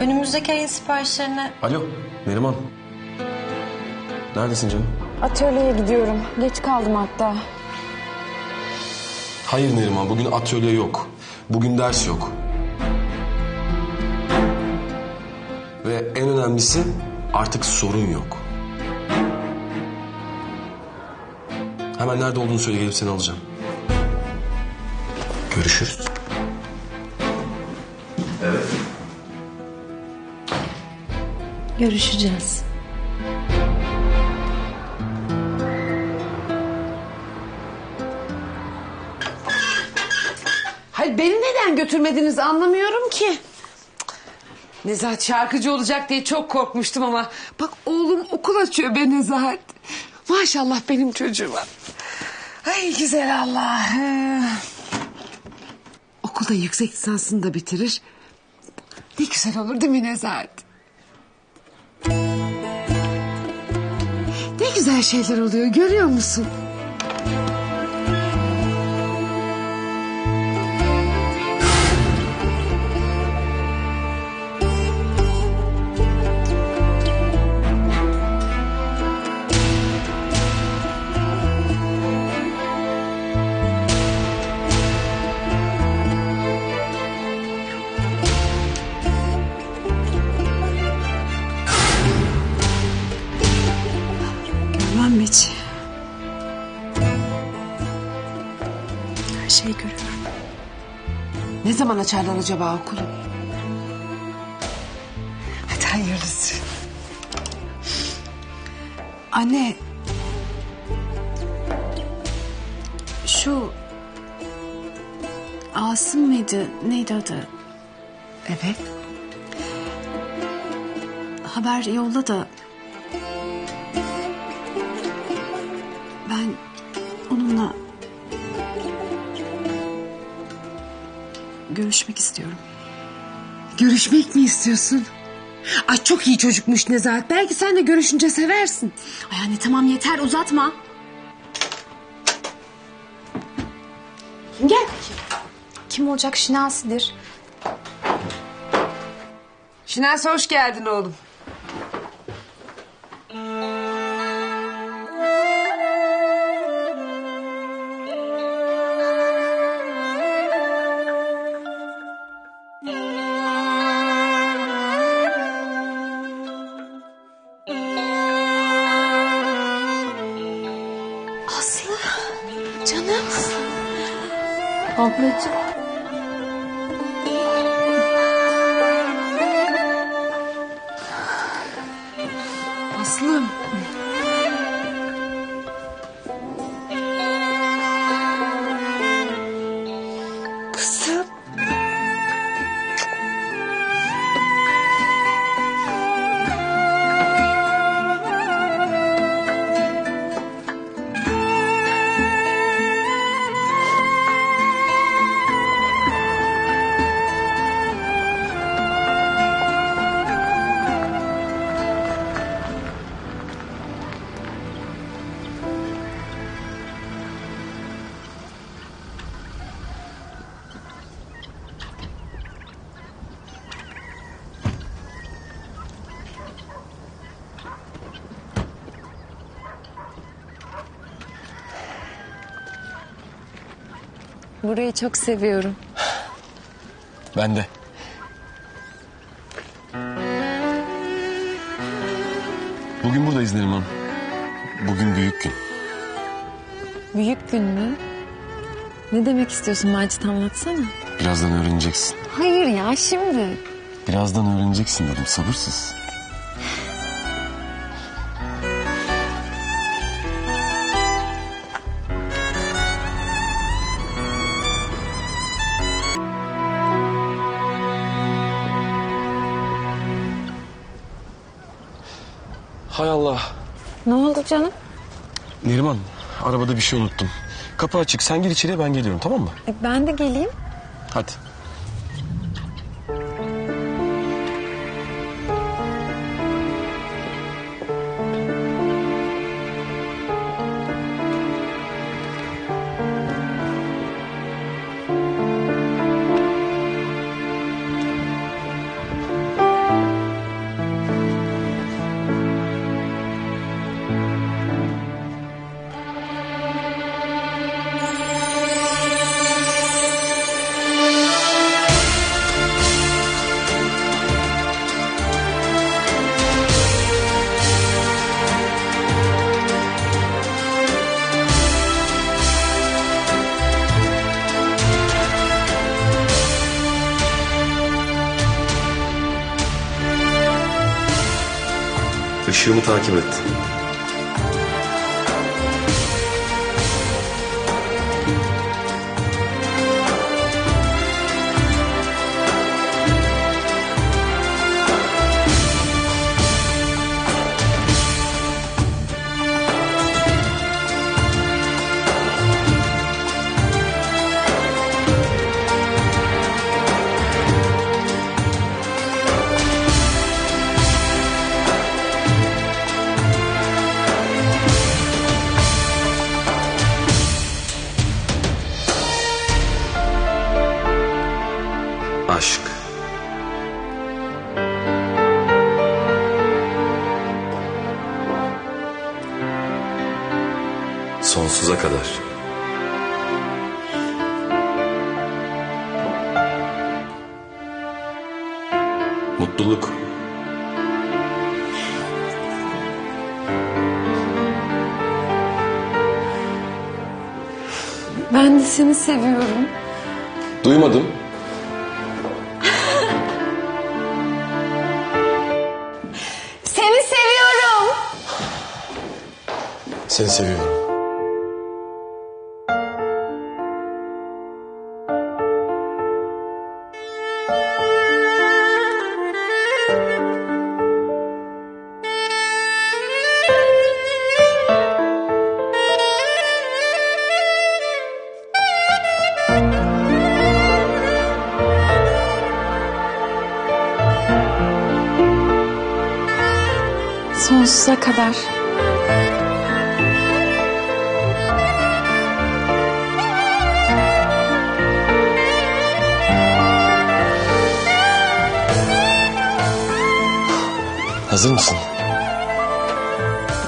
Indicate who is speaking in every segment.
Speaker 1: Önümüzdeki ayın siparişlerini...
Speaker 2: Alo Neriman. Neredesin canım?
Speaker 3: Atölyeye gidiyorum. Geç kaldım hatta.
Speaker 2: Hayır Neriman bugün atölye yok. Bugün ders yok. Ve en önemlisi artık sorun yok. Hemen nerede olduğunu söyle gelip seni alacağım. Görüşürüz.
Speaker 1: Görüşeceğiz.
Speaker 4: Hayır beni neden götürmediniz anlamıyorum ki. Nezahat şarkıcı olacak diye çok korkmuştum ama... ...bak oğlum okul açıyor be Nezahat. Maşallah benim çocuğuma. Ay güzel Allah. Okulda yüksek lisansını da bitirir. Ne güzel olur değil mi Nezahat? Güzel şeyler oluyor görüyor musun? Zaman açarlar acaba okulu? Hadi hayırlısı.
Speaker 3: Anne. Şu... Asım mıydı? Neydi adı?
Speaker 4: Evet.
Speaker 3: Haber yolla da... Ben Görüşmek istiyorum.
Speaker 4: Görüşmek mi istiyorsun? Ay çok iyi çocukmuş Nezahat. Belki sen de görüşünce seversin.
Speaker 3: Ay anne tamam yeter uzatma.
Speaker 4: Gel.
Speaker 3: Kim olacak Şinasi'dir.
Speaker 4: Şinasi hoş geldin oğlum.
Speaker 3: Canım.
Speaker 1: Ablacığım.
Speaker 3: Burayı çok seviyorum.
Speaker 2: Ben de. Bugün buradayız Neriman. Bugün büyük gün.
Speaker 3: Büyük gün mü? Ne demek istiyorsun Macit anlatsana.
Speaker 2: Birazdan öğreneceksin.
Speaker 3: Hayır ya şimdi.
Speaker 2: Birazdan öğreneceksin dedim sabırsız. Hay Allah.
Speaker 3: Ne oldu canım?
Speaker 2: Neriman arabada bir şey unuttum. Kapı açık sen gir içeriye ben geliyorum tamam mı?
Speaker 3: E, ben de geleyim.
Speaker 2: Hadi. Işığımı takip et. Aşk. Sonsuza kadar. Mutluluk.
Speaker 3: Ben de seni seviyorum.
Speaker 2: Duymadım.
Speaker 1: Seni seviyorum.
Speaker 3: Sonsuza kadar.
Speaker 2: Hazır mısın?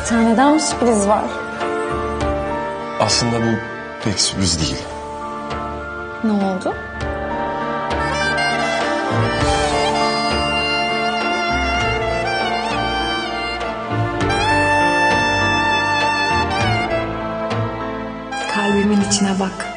Speaker 3: Bir tane daha mı sürpriz var?
Speaker 2: Aslında bu pek sürpriz değil.
Speaker 3: Ne oldu? Kalbimin içine bak.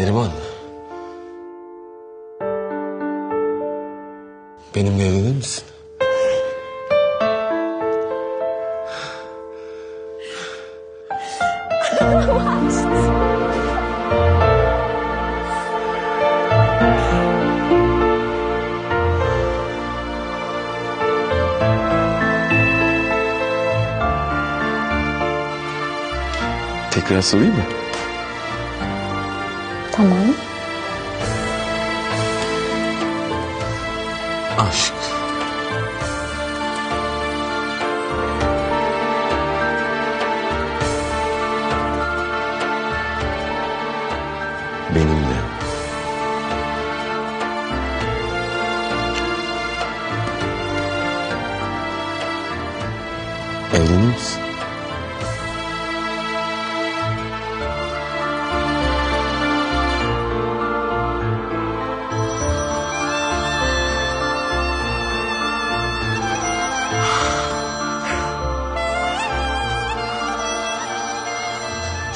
Speaker 2: Neriman. Benimle evlenir misin? Tekrar sorayım mı?
Speaker 3: Tamam.
Speaker 2: Aşk.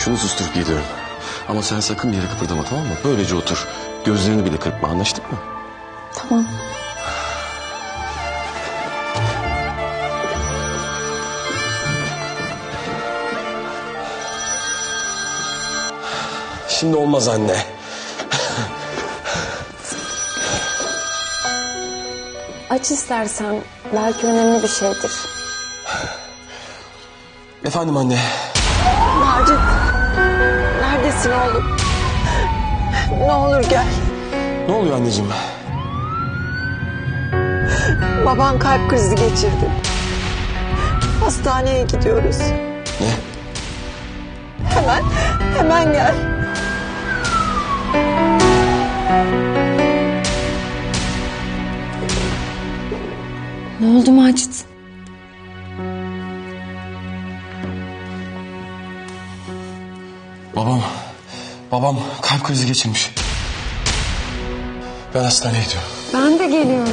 Speaker 2: Şunu susturup gidiyorum. Ama sen sakın bir yere kıpırdama tamam mı? Böylece otur. Gözlerini bile kırpma anlaştık mı?
Speaker 3: Tamam.
Speaker 2: Şimdi olmaz anne.
Speaker 3: Aç istersen. Belki önemli bir şeydir.
Speaker 2: Efendim anne.
Speaker 5: Neredesin oğlum? Ne olur gel.
Speaker 2: Ne oluyor anneciğim?
Speaker 4: Baban kalp krizi geçirdi. Hastaneye gidiyoruz.
Speaker 2: Ne?
Speaker 4: Hemen, hemen gel.
Speaker 3: Ne oldu Macit?
Speaker 2: Babam kalp krizi geçirmiş. Ben hastaneye gidiyorum.
Speaker 3: Ben de geliyorum.